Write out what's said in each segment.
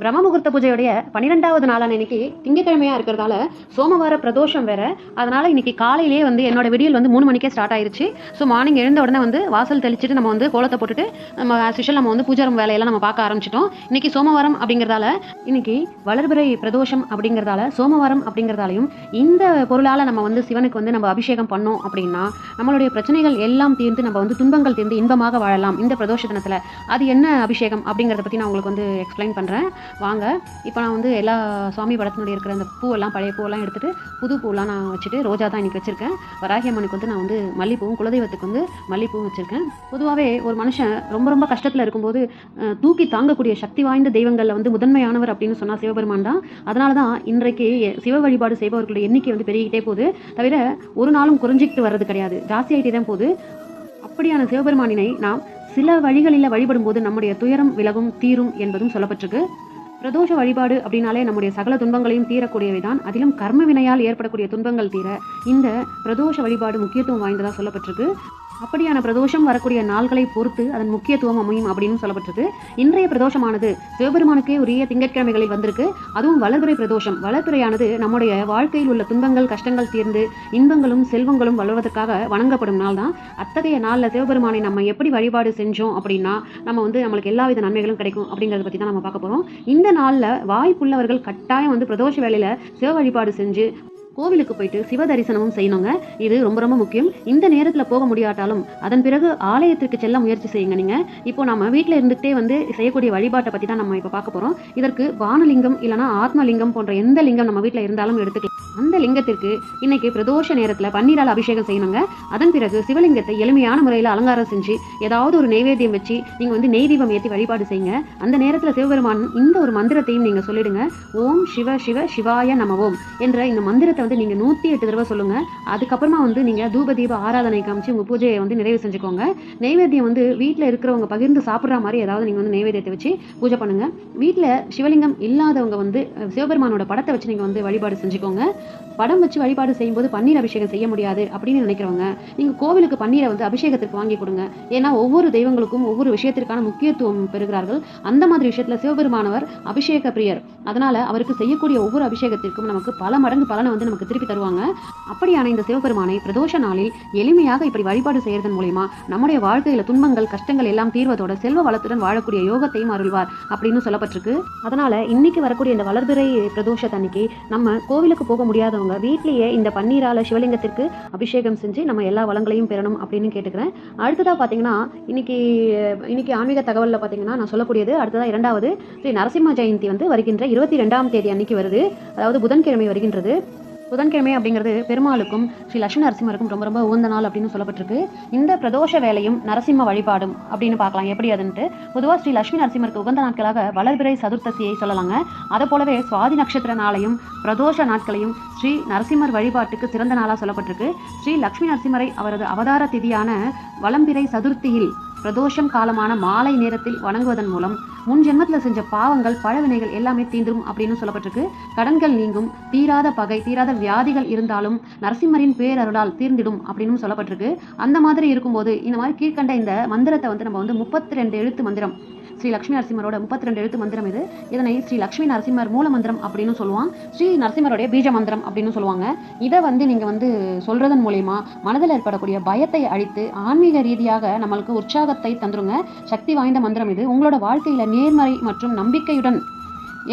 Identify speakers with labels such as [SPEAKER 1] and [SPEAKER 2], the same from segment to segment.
[SPEAKER 1] பிரம்ம முகூர்த்த பூஜையுடைய பன்னிரெண்டாவது நாளான இன்னைக்கு திங்கக்கிழமையாக இருக்கிறதால சோமவார பிரதோஷம் வேற. அதனால இன்னைக்கு காலையிலேயே வந்து என்னோட விடியல் வந்து மூணு மணிக்கே ஸ்டார்ட் ஆயிருச்சு. ஸோ மார்னிங் எழுந்த உடனே வந்து வாசல் தெளிச்சுட்டு நம்ம வந்து கோலத்தை போட்டுட்டு நம்ம ஸ்பெஷல் நம்ம வந்து பூஜாரம் வேலையெல்லாம் நம்ம பார்க்க ஆரம்பிச்சிட்டோம். இன்னைக்கு சோமவாரம் அப்படிங்கிறதால இன்னைக்கு வளர்பிறை பிரதோஷம் அப்படிங்கிறதால சோமவாரம் அப்படிங்கிறதாலையும் இந்த பொருளால் நம்ம வந்து சிவனுக்கு வந்து நம்ம அபிஷேகம் பண்ணோம் அப்படின்னா நம்மளுடைய பிரச்சனைகள் எல்லாம் தீர்ந்து நம்ம வந்து துன்பங்கள் தீர்ந்து இன்பமாக வாழலாம் இந்த பிரதோஷ தினத்தில். அது என்ன அபிஷேகம் அப்படிங்கிறத பற்றி நான் உங்களுக்கு வந்து எக்ஸ்பிளைன் பண்ணுறேன் வாங்க. இப்போ நான் வந்து எல்லா சுவாமி படத்தினுடைய இருக்கிற அந்த பூவெல்லாம் பழைய பூவெல்லாம் எடுத்துகிட்டு புது பூவெல்லாம் நான் வச்சுட்டு ரோஜா தான் இன்றைக்கி வச்சுருக்கேன். வராகி அம்மனுக்கு வந்து நான் வந்து மல்லிப்பூவும் குலதெய்வத்துக்கு வந்து மல்லிப்பூவும் வச்சுருக்கேன். பொதுவாகவே ஒரு மனுஷன் ரொம்ப ரொம்ப கஷ்டத்தில் இருக்கும்போது தூக்கி தாங்கக்கூடிய சக்தி வாய்ந்த தெய்வங்களில் வந்து முதன்மையானவர் அப்படின்னு சொன்னால் சிவபெருமான் தான். அதனால தான் இன்றைக்கு சிவ வழிபாடு செய்பவர்களுடைய எண்ணிக்கை வந்து பெருகிட்டே போகுது. தவிர ஒரு நாளும் குறைஞ்சிக்கிட்டு வர்றது கிடையாது. ஜாஸ்தியாகிட்டே தான் போகுது. அப்படியான சிவபெருமானினை நாம் சில வழிகளில் வழிபடும்போது நம்முடைய துயரம் விலகும் தீரும் என்பதும் சொல்லப்பட்டிருக்கு. பிரதோஷ வழிபாடு அப்படின்னாலே நம்முடைய சகல துன்பங்களையும் தீரக்கூடியவை தான் அதிலும் கர்ம வினையால் ஏற்படக்கூடிய துன்பங்கள் தீர இந்த பிரதோஷ வழிபாடு முக்கியத்துவம் வாய்ந்ததாக சொல்லப்பட்டிருக்கு. அப்படியான பிரதோஷம் வரக்கூடிய நாள்களை பொறுத்து அதன் முக்கியத்துவம் அமையும் அப்படின்னு சொல்லப்பட்டிருக்கு. இன்றைய பிரதோஷமானது சிவபெருமானுக்கே உரிய திங்கட்கிழமைகளில் வந்திருக்கு. அதுவும் வளர்பிறை பிரதோஷம். வளர்பிறையானது நம்முடைய வாழ்க்கையில் உள்ள துன்பங்கள் கஷ்டங்கள் தீர்ந்து இன்பங்களும் செல்வங்களும் வளர்வதற்காக வணங்கப்படும் நாள் தான். அத்தகைய நாளில் சிவபெருமானை நம்ம எப்படி வழிபாடு செஞ்சோம் அப்படின்னா நம்ம வந்து நம்மளுக்கு எல்லா வித நன்மைகளும் கிடைக்கும் அப்படிங்கிறத பற்றி தான் நம்ம பார்க்க போகிறோம் இந்த நாளில் வாய்ப்புள்ளவர்கள் கட்டாயம் வந்து பிரதோஷ வேலையில் சிவ வழிபாடு செஞ்சு கோவிலுக்கு போயிட்டு சிவ தரிசனமும் செய்யணுங்க. இது ரொம்ப ரொம்ப முக்கியம். இந்த நேரத்தில் போக முடியாட்டாலும் அதன் பிறகு ஆலயத்திற்கு செல்ல முயற்சி செய்யுங்க நீங்கள் இப்போ நம்ம வீட்டில் இருந்துகிட்டே வந்து செய்யக்கூடிய வழிபாட்டை பற்றி தான் நம்ம இப்போ பார்க்க போகிறோம் இதற்கு வானலிங்கம் இல்லைனா ஆத்மலிங்கம் போன்ற எந்த லிங்கம் நம்ம வீட்டில் இருந்தாலும் எடுத்துக்கலாம். அந்த லிங்கத்திற்கு இன்னைக்கு பிரதோஷ நேரத்தில் பன்னீரால் அபிஷேகம் செய்யணுங்க. அதன் பிறகு சிவலிங்கத்தை எளிமையான முறையில் அலங்காரம் செஞ்சு ஏதாவது ஒரு நெய்வேத்தியம் வச்சு நீங்கள் வந்து நெய் தீபம் ஏற்றி வழிபாடு செய்யுங்க. அந்த நேரத்தில் சிவபெருமான் இந்த ஒரு மந்திரத்தையும் நீங்கள் சொல்லிடுங்க. ஓம் சிவ சிவ சிவாய நம ஓம் என்ற இந்த மந்திரத்தை வந்து நீங்கள் நூற்றி எட்டு தடவை சொல்லுங்க. அதுக்கப்புறமா வந்து நீங்கள் தூப தீப ஆராதனை காமிச்சு உங்கள் பூஜையை வந்து நிறைவு செஞ்சுக்கோங்க. நெய்வேத்தியம் வந்து வீட்டில் இருக்கிறவங்க பகிர்ந்து சாப்பிட்ற மாதிரி ஏதாவது நீங்கள் வந்து நெய்வேத்தியத்தை வச்சு பூஜை பண்ணுங்கள் வீட்டில் சிவலிங்கம் இல்லாதவங்க வந்து சிவபெருமானோட படத்தை வச்சு நீங்கள் வந்து வழிபாடு செஞ்சுக்கோங்க. படம் வச்சு வழிபாடு செய்யும்போது பன்னீர் அபிஷேகம் செய்ய முடியாது அப்படின்னு நினைக்கிறவங்க நீங்கள் கோவிலுக்கு பன்னீரை வந்து அபிஷேகத்திற்கு வாங்கி கொடுங்க. ஏன்னா ஒவ்வொரு தெய்வங்களுக்கும் ஒவ்வொரு விஷயத்திற்கான முக்கியத்துவம் பெறுகிறார்கள். அந்த மாதிரி விஷயத்தில் சிவபெருமானவர் அபிஷேக பிரியர். அதனால அவருக்கு செய்யக்கூடிய ஒவ்வொரு அபிஷேகத்திற்கும் நமக்கு பல மடங்கு பலனை வந்து நமக்கு திருப்பி தருவாங்க. அப்படியான இந்த சிவபெருமானை பிரதோஷ நாளில் எளிமையாக இப்படி வழிபாடு செய்யறதன் மூலயமா நம்முடைய வாழ்க்கையில துன்பங்கள் கஷ்டங்கள் எல்லாம் தீர்வதோட செல்வ வளத்துடன் வாழக்கூடிய யோகத்தையும் அருள்வார் அப்படின்னு சொல்லப்பட்டிருக்கு. அதனால இன்னைக்கு வரக்கூடிய இந்த வளர்பிறை பிரதோஷத்தன்னைக்கு நம்ம கோவிலுக்கு போக முடியும் முடியாதவங்க. வீட்லேயே இந்த பன்னீரால சிவலிங்கத்திற்கு அபிஷேகம் செஞ்சு நம்ம எல்லா வளங்களையும் பெறணும் அப்படின்னு கேட்டுக்கிறேன். அடுத்ததாக பார்த்தீங்கன்னா இன்னைக்கு இன்னைக்கு ஆன்மீக தகவலில் பார்த்தீங்கன்னா நான் சொல்லக்கூடியது அடுத்ததா இரண்டாவது ஸ்ரீ நரசிம்ம ஜெயந்தி வந்து வருகின்ற இருபத்தி ரெண்டாம் தேதி அன்னைக்கு வருது. அதாவது புதன்கிழமை வருகின்றது. புதன்கிழமை அப்படிங்கிறது பெருமாளுக்கும் ஸ்ரீ லட்சுமி நரசிம்மருக்கும் ரொம்ப ரொம்ப உகந்த நாள் அப்படின்னு சொல்லப்பட்டிருக்கு. இந்த பிரதோஷ வேலையும் நரசிம்ம வழிபாடும் அப்படின்னு பார்க்கலாம். எப்படி அதுன்ட்டு? பொதுவாக ஸ்ரீ லட்சுமி நரசிம்மருக்கு உகந்த நாட்களாக வளர்பிறை சதுர்த்தசியை சொல்லலாங்க. அதை போலவே சுவாதி நட்சத்திர நாளையும் பிரதோஷ நாட்களையும் ஸ்ரீ நரசிம்மர் வழிபாட்டுக்கு சிறந்த நாளாக சொல்லப்பட்டிருக்கு. ஸ்ரீ லட்சுமி நரசிம்மரை அவரது அவதார திதியான வளம்பிறை சதுர்த்தியில் பிரதோஷம் காலமான மாலை நேரத்தில் வணங்குவதன் மூலம் முன் ஜென்மத்தில் செஞ்ச பாவங்கள் பழவினைகள் எல்லாமே தீந்துரும் அப்படின்னு சொல்லப்பட்டிருக்கு. கடன்கள் நீங்கும் தீராத பகை தீராத வியாதிகள் இருந்தாலும் நரசிம்மரின் பேரருளால் தீர்ந்திடும் அப்படின்னு சொல்லப்பட்டிருக்கு. அந்த மாதிரி இருக்கும்போது இந்த மாதிரி கீழ்கண்ட இந்த மந்திரத்தை வந்து நம்ம வந்து முப்பத்தி ரெண்டு எழுத்து மந்திரம் ஸ்ரீ லக்ஷ்மி நரசிம்மரோட முப்பத்தி ரெண்டு எழுத்து மந்திரம் இது. இதனை ஸ்ரீ லக்ஷ்மி நரசிம்மர் மூல மந்திரம் அப்படின்னு சொல்லுவான். ஸ்ரீ நரசிம்மருடைய பீஜ மந்திரம் அப்படின்னு சொல்லுவாங்க. இதை வந்து நீங்கள் வந்து சொல்றதன் மூலயமா மனதில் ஏற்படக்கூடிய பயத்தை அழித்து ஆன்மீக ரீதியாக நம்மளுக்கு உற்சாகத்தை தந்துருங்க. சக்தி வாய்ந்த மந்திரம் இது. உங்களோட வாழ்க்கையில நேர்மறை மற்றும் நம்பிக்கையுடன்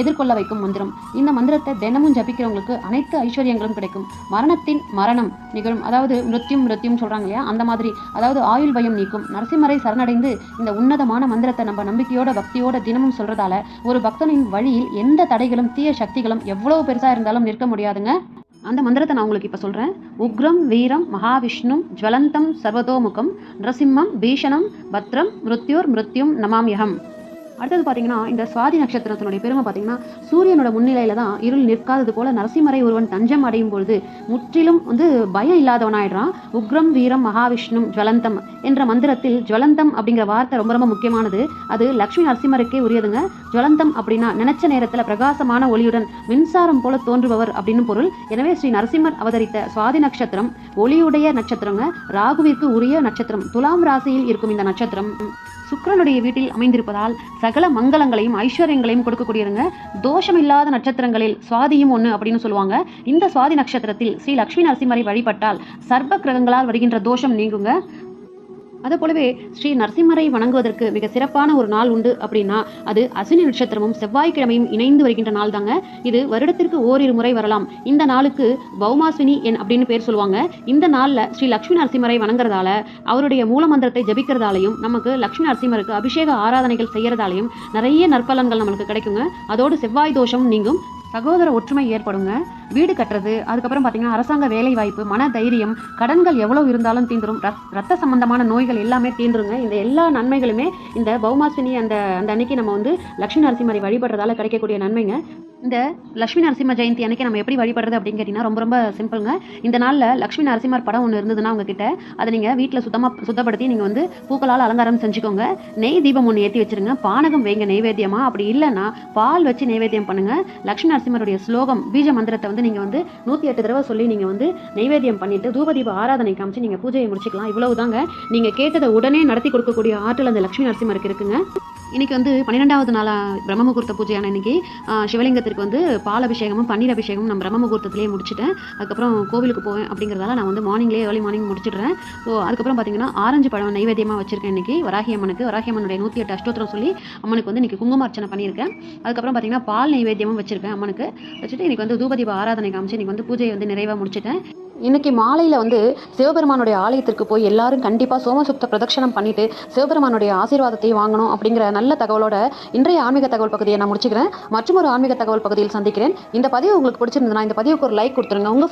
[SPEAKER 1] எதிர்கொள்ள வைக்கும் மந்திரம். இந்த மந்திரத்தை தினமும் ஜபிக்கிறவங்களுக்கு அனைத்து ஐஸ்வர்யங்களும் கிடைக்கும். மரணத்தின் மரணம் நிகழும். அதாவது மிருத்தியும் மிருத்தியும் சொல்றாங்க இல்லையா? அந்த மாதிரி. அதாவது ஆயுள் பயம் நீக்கும். நரசிம்மரை சரணடைந்து இந்த உன்னதமான மந்திரத்தை நம்ம நம்பிக்கையோட பக்தியோட தினமும் சொல்றதால ஒரு பக்தனின் வழியில் எந்த தடைகளும் தீய சக்திகளும் எவ்வளவு பெருசா இருந்தாலும் நிற்க முடியாதுங்க. அந்த மந்திரத்தை நான் உங்களுக்கு இப்போ சொல்கிறேன் உக்ரம் வீரம் மகாவிஷ்ணும் ஜுவலந்தம் சர்வதோமுகம் நரசிம்மம் பீஷணம் பத்ரம் மிருத்யோர் மிருத்யும் நமாமியகம். அடுத்தது பார்த்தீங்கன்னா இந்த சுவாதி நட்சத்திரத்தினுடைய பெருமை பார்த்தீங்கன்னா சூரியனோட முன்னிலையில தான் இருள் நிற்காதது போல நரசிம்மரை ஒருவன் தஞ்சம் அடையும் பொழுது முற்றிலும் வந்து பயம் இல்லாதவனாயிடுறான். உக்ரம் வீரம் மகாவிஷ்ணும் ஜுவலந்தம் என்ற மந்திரத்தில் ஜுவலந்தம் அப்படிங்கிற வார்த்தை ரொம்ப ரொம்ப முக்கியமானது. அது லக்ஷ்மி நரசிம்மருக்கே உரியதுங்க. ஜுவலந்தம் அப்படின்னா நினைச்ச நேரத்தில் பிரகாசமான ஒளியுடன் மின்சாரம் போல தோன்றுபவர் அப்படின்னு பொருள். எனவே ஸ்ரீ நரசிம்மர் அவதரித்த சுவாதி நட்சத்திரம் ஒளியுடைய நட்சத்திரங்க. ராகுவிற்கு உரிய நட்சத்திரம். துலாம் ராசியில் இருக்கும் இந்த நட்சத்திரம். சுக்கிரனுடைய வீட்டில் அமைந்திருப்பதால் சகல மங்களங்களையும் ஐஸ்வர்யங்களையும் கொடுக்கக்கூடியதுங்க தோஷமில்லாத நட்சத்திரங்களில் சுவாதியும் ஒன்று அப்படின்னு சொல்லுவாங்க. இந்த சுவாதி நட்சத்திரத்தில் ஸ்ரீ லக்ஷ்மி நரசிம்மரை வழிபட்டால் சர்வ கிரகங்களால் வருகின்ற தோஷம் நீங்குங்க. அதே போலவே ஸ்ரீ நரசிம்மரை வணங்குவதற்கு மிக சிறப்பான ஒரு நாள் உண்டு அப்படின்னா அது அஸ்வினி நட்சத்திரமும் செவ்வாய்க்கிழமையும் இணைந்து வருகின்ற நாள் தாங்க இது வருடத்திற்கு ஓரிரு முறை வரலாம். இந்த நாளுக்கு பௌமாஸ்வினி என் அப்படின்னு பேர் சொல்லுவாங்க. இந்த நாளில் ஸ்ரீ லக்ஷ்மி நரசிம்மரை வணங்குறதால அவருடைய மூலமந்திரத்தை ஜபிக்கிறதாலையும் நமக்கு லக்ஷ்மி நரசிம்மருக்கு அபிஷேக ஆராதனைகள் செய்யறதாலையும் நிறைய நற்பலன்கள் நம்மளுக்கு கிடைக்குங்க. அதோடு செவ்வாய் தோஷம் நீங்கும். சகோதர ஒற்றுமை ஏற்படுங்க. வீடு கட்டுறது அதுக்கப்புறம் பார்த்தீங்கன்னா அரசாங்க வேலை வாய்ப்பு மன தைரியம் கடன்கள் எவ்வளோ இருந்தாலும் தீந்துரும். ரத்த சம்பந்தமான நோய்கள் எல்லாமே தீந்துருங்க. இந்த எல்லா நன்மைகளுமே இந்த பௌமாசினி அந்த அந்த அன்னைக்கு நம்ம வந்து லட்சுமி நரசிம்மரை வழிபடுறதால கிடைக்கக்கூடிய நன்மைங்க. இந்த லட்சுமி நரசிம்ம ஜெயந்தி அன்னைக்கு நம்ம எப்படி வழிபடுறது அப்படின்னு கேட்டிங்கன்னா ரொம்ப ரொம்ப சிம்பிளுங்க. இந்த நாளில் லட்சுமி நரசிம்மர் படம் ஒன்று இருந்ததுன்னா உங்ககிட்ட அதை நீங்கள் வீட்டில் சுத்தமாக சுத்தப்படுத்தி நீங்கள் வந்து பூக்களால் அலங்காரம் செஞ்சுக்கோங்க. நெய் தீபம் ஒன்று ஏற்றி வச்சிருங்க. பானகம் வைங்க நைவேத்தியமாக அப்படி இல்லைன்னா பால் வச்சு நெய்வேத்தியம் பண்ணுங்க. லட்சுமி நரசிம்மருடைய ஸ்லோகம் பீஜ மந்திரத்தை வந்து நீங்கள் வந்து நூற்றி எட்டு தடவை சொல்லி நீங்கள் வந்து நைவேத்தியம் பண்ணிட்டு தூபதீப ஆராதனை காமிச்சு நீங்கள் பூஜையை முடிச்சுக்கலாம். இவ்வளவு தாங்க நீங்கள் கேட்டதை உடனே நடத்தி கொடுக்கக்கூடிய ஆற்றல் அந்த லட்சுமி நரசிம்மருக்கு இருக்குங்க. இன்றைக்கி வந்து பன்னிரெண்டாவது நாளா பிரம்ம முகூர்த்த பூஜையான இன்னைக்கு சிவலிங்கத்திற்கு வந்து பால் அபிஷேகமும் பன்னீர் அபிஷேகமும் நான் பிரம்ம முகூர்த்தத்திலே முடிச்சிட்டேன். அதுக்கப்புறம் கோவிலுக்கு போவேன் அப்படிங்கிறதால நான் வந்து மார்னிங்லேயே ஏர்லி மார்னிங் முடிச்சிடுறேன். ஸோ அதுக்கப்புறம் பார்த்தீங்கன்னா ஆரஞ்சு பழம் நைவேத்தியமாக வச்சிருக்கேன் இன்னைக்கு வராகி அம்மனுக்கு. வராகி அம்மனுடைய நூற்றி எட்டு அஷ்டோத்திரம் சொல்லி அம்மனுக்கு வந்து இன்றைக்கி குங்குமார்ச்சனை பண்ணியிருக்கேன். அதுக்கப்புறம் பார்த்தீங்கன்னா பால் நைவேத்தியமும் வச்சிருக்கேன் அம்மனுக்கு. வச்சுட்டு இன்றைக்கி வந்து தூபதீப ஆராதனை காமிச்சு இன்னைக்கு வந்து பூஜையை வந்து நிறைவாக முடிச்சிட்டேன். இன்னைக்கு மாலையில் வந்து சிவபெருமானுடைய ஆலயத்திற்கு போய் எல்லாரும் கண்டிப்பாக சோமசுப்த பிரதட்சணம் பண்ணிட்டு சிவபெருமானுடைய ஆசீர்வாதத்தை வாங்கணும் அப்படிங்கிற நல்ல தகவலோட இன்றைய ஆன்மீக தகவல் பகுதியை நான் முடிச்சுக்கிறேன். மற்றும் ஒரு ஆன்மீக தகவல் பகுதியில் சந்திக்கிறேன். இந்த பதிவு உங்களுக்கு பிடிச்சிருந்ததுன்னா இந்த பதிவுக்கு ஒரு லைக் கொடுத்துருங்க. உங்கள்